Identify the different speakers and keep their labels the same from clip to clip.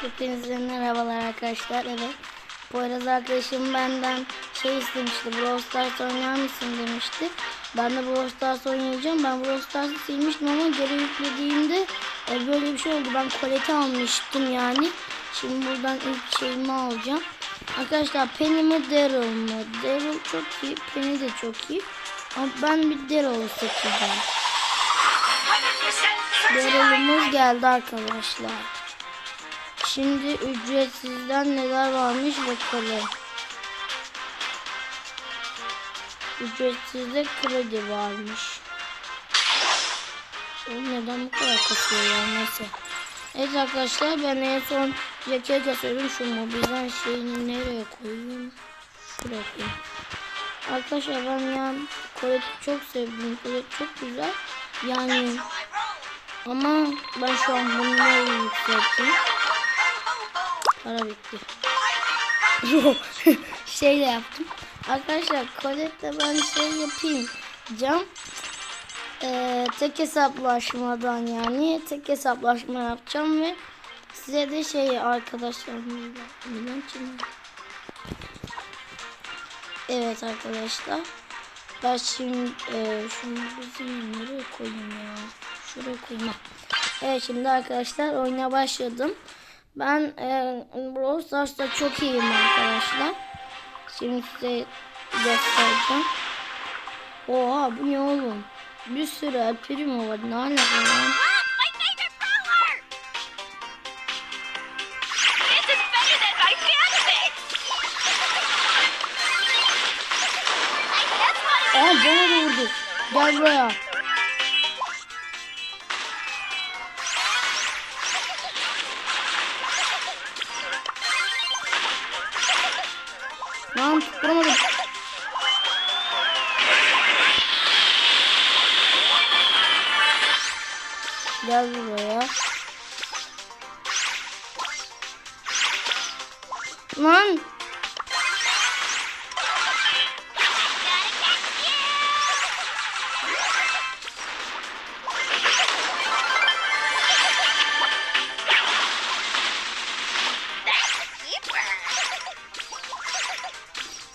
Speaker 1: Hepinize merhabalar arkadaşlar. Evet. Poyraz arkadaşım benden şey istemişti. Brawl Stars oynar mısın demişti. Ben de Brawl Stars oynayacağım. Ben Brawl Stars'ı silmiştim ama geri yüklediğimde e, böyle bir şey oldu. Ben koleti almıştım yani. Şimdi buradan ilk şeyimi alacağım. Arkadaşlar Penny mi Daryl mı? Daryl çok iyi. Penny de çok iyi. Ama ben bir Daryl seçeceğim. Daryl'ımız geldi arkadaşlar. Şimdi ücretsizden neler varmış bakalım. Ücretsizde kredi varmış. Oğlum neden bu kadar kasıyor ya neyse. Evet arkadaşlar ben en son ceket kasıyorum şu mobilden şeyini nereye koyayım? Şuraya koyayım. Arkadaşlar ben yani koleti çok sevdim. Kolet çok güzel. Yani ama ben şu an bunları yükselttim. Para bitti. şey de yaptım. Arkadaşlar Colette'de ben şey yapayım. Cam ee, tek hesaplaşmadan yani tek hesaplaşma yapacağım ve size de şey şimdi? Evet arkadaşlar. Ben şimdi e, şunu bizim nereye koyayım ya? Şuraya koyayım. Evet şimdi arkadaşlar oyuna başladım. Ben e, Brawl Stars'ta çok iyiyim arkadaşlar. Şimdi size göstereceğim. Oha bu ne oğlum? Bir sürü El Primo var. Ne alaka lan? Aa bana vurdu. Gel buraya. Gel buraya. Lan!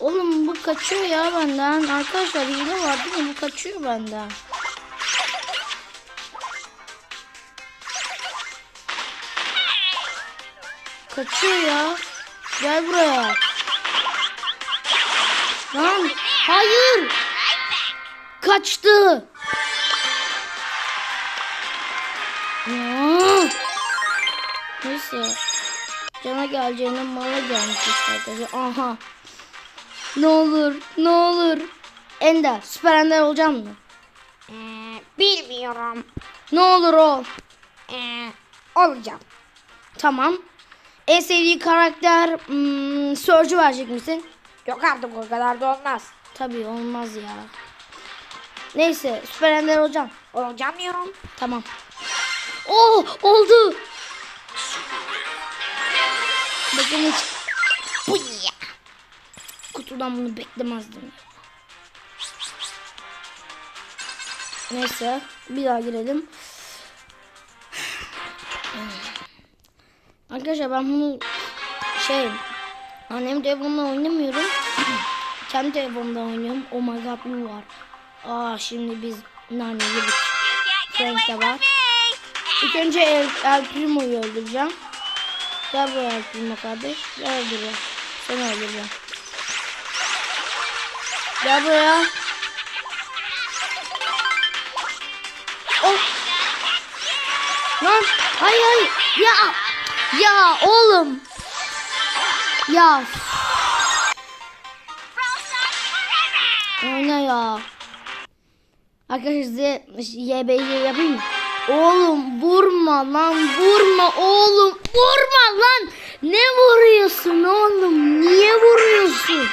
Speaker 1: Oğlum bu kaçıyor ya benden. Arkadaşlar hile var değil mi? Bu kaçıyor benden. Kaçıyor ya. Gel buraya. Lan hayır. Kaçtı. Ya. Neyse. Cana geleceğine mala gelmiş işte. Aha. Ne olur, ne olur. Ender, süper Ender olacağım mı?
Speaker 2: Ee, bilmiyorum.
Speaker 1: Ne olur ol.
Speaker 2: Ee, olacağım.
Speaker 1: Tamam. En sevdiği karakter hmm, Surge'ü verecek misin?
Speaker 2: Yok artık o kadar da olmaz.
Speaker 1: Tabii olmaz ya. Neyse, süper Ender olacağım.
Speaker 2: Olacağım diyorum.
Speaker 1: Tamam. Oh, oldu. Bakın hiç
Speaker 2: Bu ya.
Speaker 1: kutudan bunu beklemezdim. Neyse, bir daha girelim. Arkadaşlar ben bunu şey annem telefonla oynamıyorum. Kendi telefonumda oynuyorum. Oh my god bu var. Aa şimdi biz nane yedik. Frank de var. İlk önce El, El Primo'yu öldüreceğim. Gel buraya El Primo kardeş. Buraya. Seni öldüreceğim. Gel buraya. Oh. Lan hayır hayır. Ya. Ya oğlum. Ya. Oyna ya. Arkadaşlar size YBC yapayım? Oğlum vurma lan vurma oğlum vurma lan. Ne vuruyorsun oğlum? Niye vuruyorsun?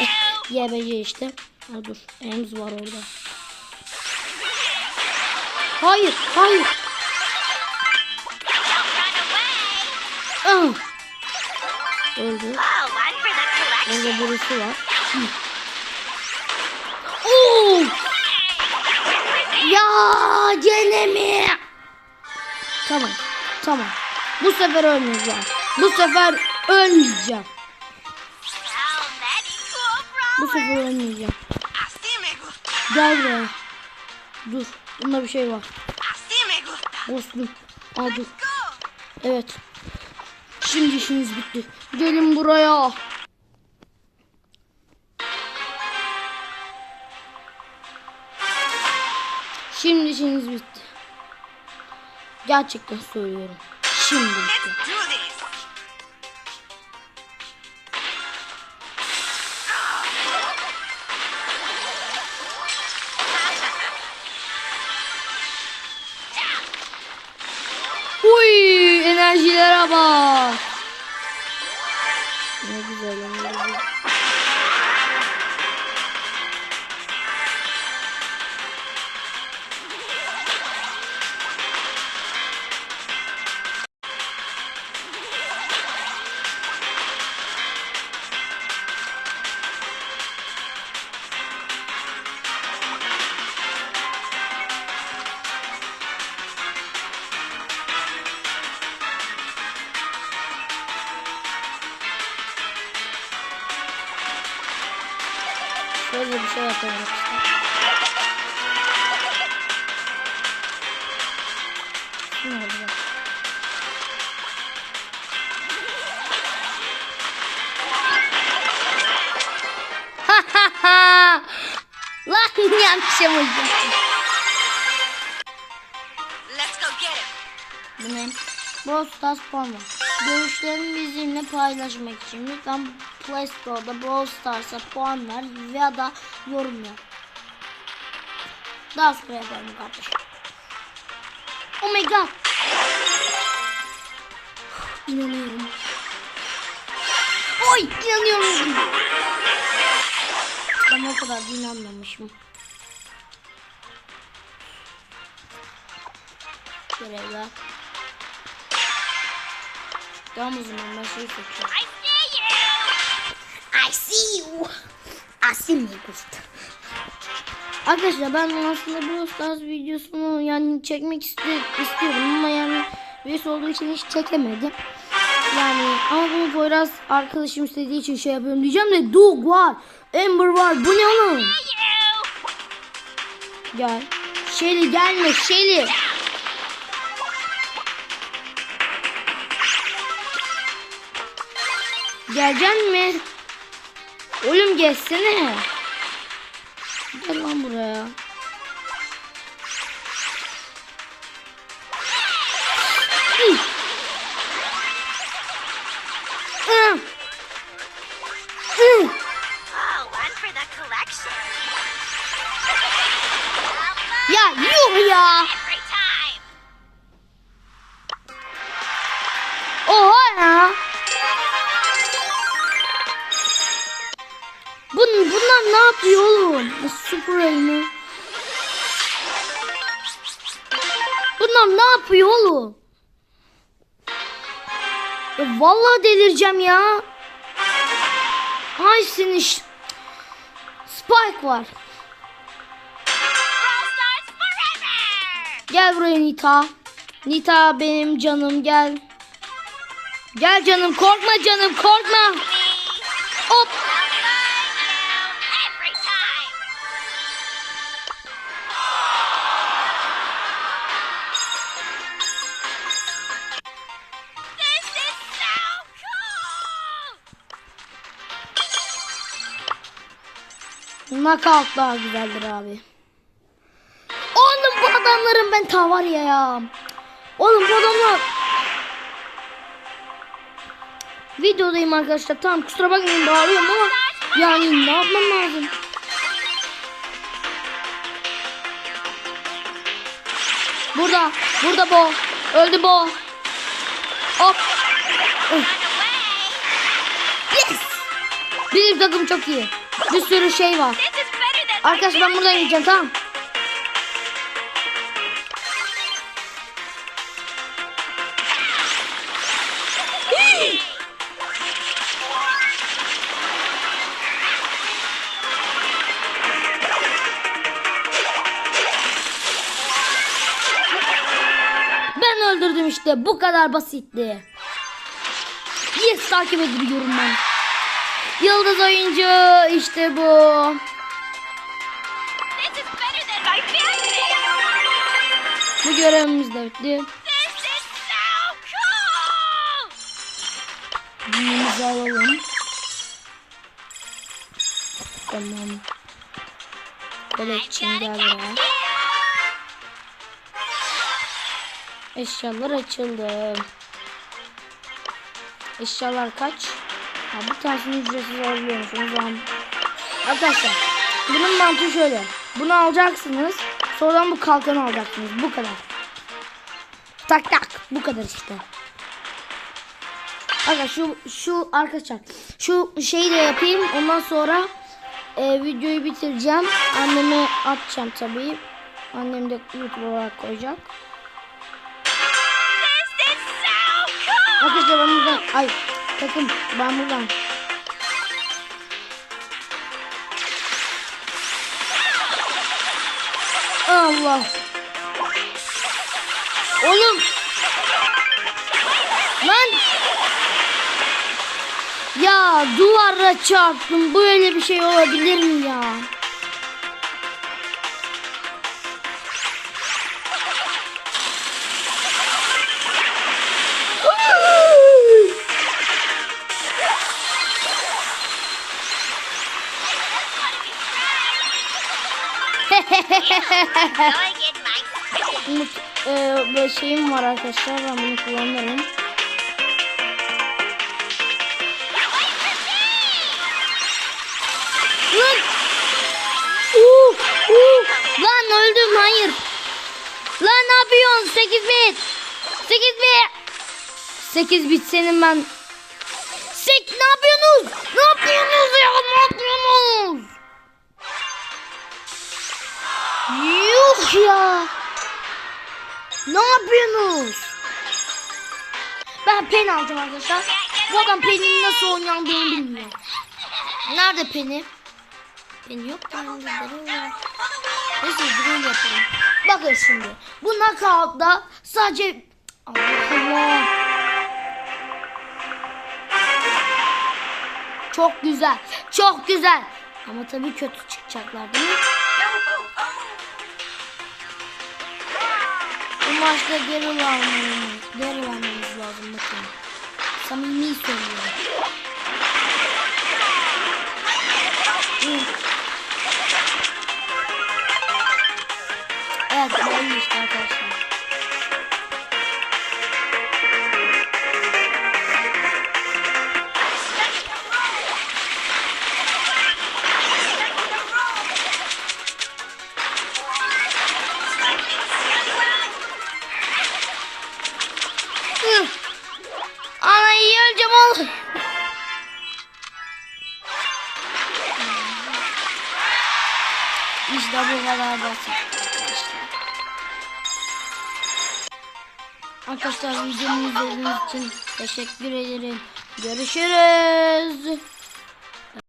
Speaker 1: Eh, YBC işte. Ha dur. Ems var orada. Hayır, hayır. Ah. Öldü.
Speaker 3: Oh, one for the collection!
Speaker 1: Orada birisi var. Oo! Ya gene mi? Tamam. Tamam. Bu sefer ölmeyeceğim. Bu sefer ölmeyeceğim. Bu sefer ölmeyeceğim. Gel buraya. Dur. Bunda bir şey var. Dostum. Dur.
Speaker 3: Go.
Speaker 1: Evet. Şimdi işiniz bitti. Gelin buraya. Şimdi işiniz bitti. Gerçekten söylüyorum. Şimdi bitti. 不？Şey yapalım işte. Ne oldu bak. Ha ha ha! Lan yanlışım oldu.
Speaker 3: Let's go get him.
Speaker 1: Bu ne? Brawl Stars formu. Görüşlerini bizimle paylaşmak için lütfen Play Store'da Brawl Stars'a puan ver ya da yorum yap. Daha sonra yapalım kardeşim. Oh my god. İnanıyorum. Oy inanıyorum. Ama o kadar da inanmamışım. Görevler. Tamam o zaman ben şeyi seçiyorum.
Speaker 3: I see you.
Speaker 1: I see you. I see me gusta. Arkadaşlar ben aslında Brawl Stars videosunu yani çekmek iste- istiyorum ama yani virüs olduğu için hiç çekemedim. Yani ama bunu Poyraz arkadaşım istediği için şey yapıyorum diyeceğim de Doug var, Amber var. Bu ne oğlum? Gel. Shelly gelme Shelly. Geleceksin mi? Oğlum gelsene. Gel lan buraya. Ya yuh ya. Super mi? Bunlar ne yapıyor oğlum? Ya vallahi delireceğim ya. Ay senin Spike var. Gel buraya Nita. Nita benim canım gel. Gel canım korkma canım korkma. Knockout daha güzeldir abi. Oğlum bu adamların ben ta var ya ya. Oğlum bu adamlar. Videodayım arkadaşlar. Tamam kusura bakmayın bağırıyorum ama yani ne yapmam lazım? Burada. Burada bu. Öldü bu. Hop. Yes. Bizim takım çok iyi. Bir sürü şey var. Arkadaş ben buradan gideceğim tamam. Ben öldürdüm işte bu kadar basitti. Yes takip ediliyorum ben. Yıldız oyuncu işte bu. Bu görevimiz de bitti.
Speaker 3: İs so cool.
Speaker 1: Alalım. Tamam. Kolekçin gel buraya. Eşyalar açıldı. Eşyalar kaç? Ha, bir tanesini ücretsiz alabiliyormuşsunuz. O zaman- Arkadaşlar bunun mantığı şöyle. Bunu alacaksınız. Sonradan bu kalkanı alacaksınız. Bu kadar. Tak tak. Bu kadar işte. Aga şu şu arkadaşlar şu şeyi de yapayım. Ondan sonra e, videoyu bitireceğim. Anneme atacağım tabii. Annem de YouTube olarak koyacak. Arkadaşlar ben buradan ay takım ben buradan. Allah. Oğlum. Lan. Ya duvara çarptım. Böyle bir şey olabilir mi ya? Bunu, e, şeyim var arkadaşlar. Ben bunu kullanırım. Lan! Uh, uh, lan öldüm hayır. Lan ne yapıyorsun? 8 bit. 8 bit. 8 bit senin ben. Sek ne yapıyorsunuz? Ne yapıyorsunuz ya? Ne yapıyorsunuz? Yuh ya. Ne yapıyorsunuz? Ben pen alacağım arkadaşlar. Bu adam penin nasıl oynandığını bilmiyor. Nerede peni? Peni yok da. Neyse drone yaparım. Bakın şimdi. Bu knockout'da sadece... Allah Allah. Çok güzel. Çok güzel. Ama tabii kötü çıkacaklar değil mi? Maçta geri vermemiz, geri vermemiz lazım bakın. Samimi söylüyorum. Evet, işte arkadaşlar. Arkadaşlar videomu izlediğiniz için teşekkür ederim. Görüşürüz.